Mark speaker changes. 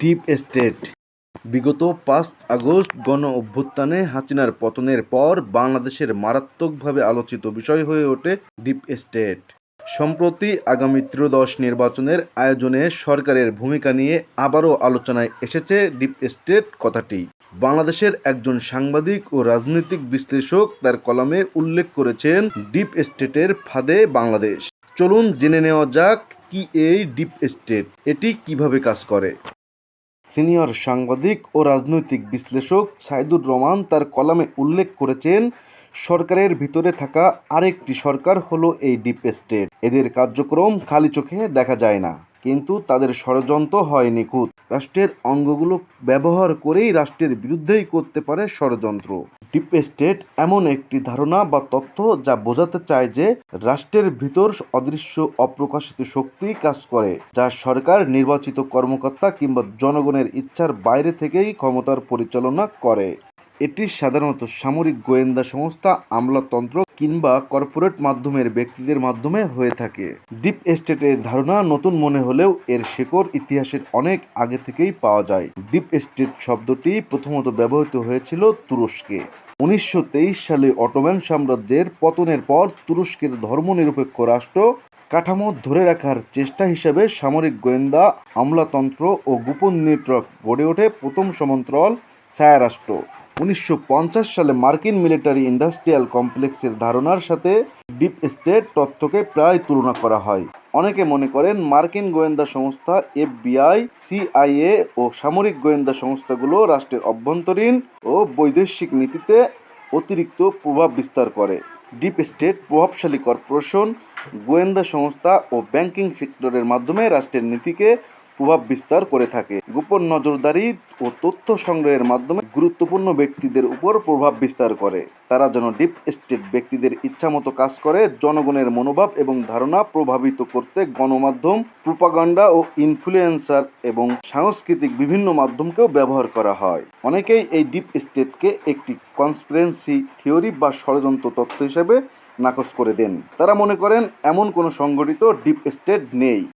Speaker 1: Deep state. বিগত পাঁচ August গণ অভ্যুত্থানে হাসিনার পতনের পর বাংলাদেশের মারাত্মকভাবে আলোচিত বিষয় হয়ে ওঠে ডিপ স্টেট। সম্প্রতি আগামী ত্রয়োদশ নির্বাচনের আয়োজনে সরকারের ভূমিকা নিয়ে আবারও আলোচনায় এসেছে ডিপ স্টেট কথাটি। বাংলাদেশের একজন সাংবাদিক ও রাজনৈতিক বিশ্লেষক তার কলামে উল্লেখ করেছেন, ডিপ স্টেটের ফাঁদে বাংলাদেশ। চলুন জেনে নেওয়া যাক কি এই ডিপ স্টেট, এটি কীভাবে কাজ করে। সিনিয়র সাংবাদিক ও রাজনৈতিক বিশ্লেষক সাইদুর রহমান তার কলামে উল্লেখ করেছেন, সরকারের ভিতরে থাকা আরেকটি সরকার হলো এই ডিপ স্টেট। এদের কার্যক্রম খালি চোখে দেখা যায় না। কিন্তু তাদের ষড়যন্ত্র হয় নিখুঁত। রাষ্ট্রের অঙ্গগুলো ব্যবহার করেই রাষ্ট্রের বিরুদ্ধেই করতে পারে ষড়যন্ত্র। ডিপ স্টেট এমন একটি ধারণা বা তথ্য যা বোঝাতে চায় যে রাষ্ট্রের ভিতর অদৃশ্য, অপ্রকাশিত শক্তি কাজ করে, যা সরকার, নির্বাচিত কর্মকর্তা কিংবা জনগণের ইচ্ছার বাইরে থেকেই ক্ষমতার পরিচালনা করে। এটি সাধারণত সামরিক গোয়েন্দা সংস্থা, আমলাতন্ত্র কিংবা কর্পোরেট মাধ্যমের ব্যক্তিদের মাধ্যমে হয়ে থাকে। ডিপ এস্টেটের ধারণা নতুন মনে হলেও এর শেকড় ইতিহাসের অনেক আগে থেকেই পাওয়া যায়। ডিপ এস্টেট শব্দটি প্রথমত ব্যবহৃত হয়েছিল তুরস্কে। উনিশশো তেইশ সালে অটোম্যান সাম্রাজ্যের পতনের পর তুরস্কের ধর্মনিরপেক্ষ রাষ্ট্র কাঠামো ধরে রাখার চেষ্টা হিসেবে সামরিক গোয়েন্দা, আমলাতন্ত্র ও গোপন নেটওয়ার্ক গড়ে ওঠে প্রথম সমান্তরাল ছায়ারাষ্ট্র। উনিশশো পঞ্চাশ সালে মার্কিন মিলিটারি ইন্ডাস্ট্রিয়াল কমপ্লেক্সের ধারণার সাথে ডিপ স্টেট তথ্যকে প্রায় তুলনা করা হয়। অনেকে মনে করেন মার্কিন গোয়েন্দা সংস্থা এফবিআই, সিআইএ ও সামরিক গোয়েন্দা সংস্থাগুলো রাষ্ট্রের অভ্যন্তরীণ ও বৈদেশিক নীতিতে অতিরিক্ত প্রভাব বিস্তার করে। ডিপ স্টেট প্রভাবশালী কর্পোরেশন, গোয়েন্দা সংস্থা ও ব্যাংকিং সেক্টরের মাধ্যমে রাষ্ট্রের নীতিকে প্রভাব বিস্তার করে থাকে। গোপন নজরদারি ও তথ্য সংগ্রহের মাধ্যমে গুরুত্বপূর্ণ ব্যক্তিদের উপর প্রভাব বিস্তার করে। তারা যেন ডিপ স্টেট ব্যক্তিদের ইচ্ছামতো কাজ করে, জনগণের মনোভাব এবং ধারণা প্রভাবিত করতে গণমাধ্যম, প্রোপাগান্ডা ও ইনফ্লুয়েন্সার এবং সাংস্কৃতিক বিভিন্ন মাধ্যমকেও ব্যবহার করা হয়। অনেকেই এই ডিপ স্টেটকে একটি কনস্পিরেন্সি থিওরি বা ষড়যন্ত্র তত্ত্ব হিসেবে নাকচ করে দেন। তারা মনে করেন, এমন কোনো সংগঠিত ডিপ স্টেট নেই।